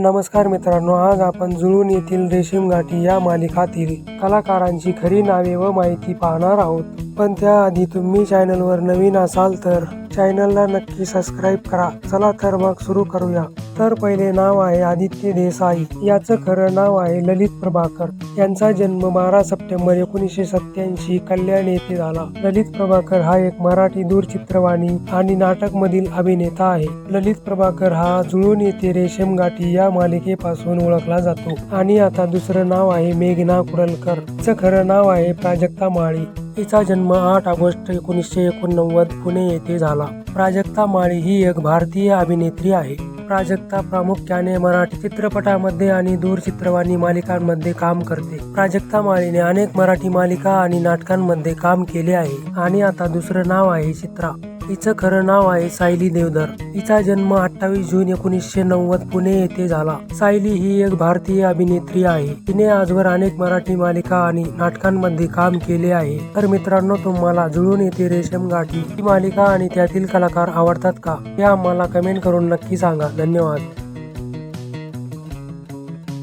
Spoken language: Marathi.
नमस्कार मित्रांनो आज आपण जुळून येथील रेशीम गाठी या मालिकातील कलाकारांची खरी नावे व माहिती पाहणार आहोत. पण त्याआधी तुम्ही चॅनलवर नवीन असाल तर चॅनलला नक्की सबस्क्राईब करा. चला तर मग सुरू करूया. तर पहिले नाव आहे आदित्य देसाई. याचं खरं नाव आहे ललित प्रभाकर. यांचा जन्म बारा सप्टेंबर एकोणीसशे सत्याऐंशी कल्याण येथे झाला. ललित प्रभाकर हा एक मराठी दूरचित्रवाणी आणि नाटक मधील अभिनेता आहे. ललित प्रभाकर हा जुळून येथे रेशम गाठी या मालिकेपासून ओळखला जातो. आणि आता दुसरं नाव आहे मेघना कुडलकर तिचं खरं नाव आहे प्राजक्ता माळी. तिचा जन्म आठ ऑगस्ट एकोणीसशे एकोणनव्वद पुणे येथे झाला. प्राजक्ता माळी ही एक भारतीय अभिनेत्री आहे. प्राजक्ता प्रामुख्याने मराठी चित्रपटामध्ये आणि दूरचित्रवाणी मालिकांमध्ये काम करते. प्राजक्ता माळीने अनेक मराठी मालिका आणि नाटकांमध्ये काम केले आहे. आणि आता दुसरं नाव आहे चित्रा. हिचं खरं नाव आहे सायली देवधर. हिचा जन्म अठ्ठावीस जून एकोणीसशे नव्वद पुणे येथे झाला. सायली ही एक भारतीय अभिनेत्री आहे. तिने आजवर अनेक मराठी मालिका आणि नाटकांमध्ये काम केले आहे. तर मित्रांनो तुम्हाला जुळून येते रेशम गाठी ही मालिका आणि त्यातील कलाकार आवडतात का? हे आम्हाला कमेंट करून नक्की सांगा. धन्यवाद.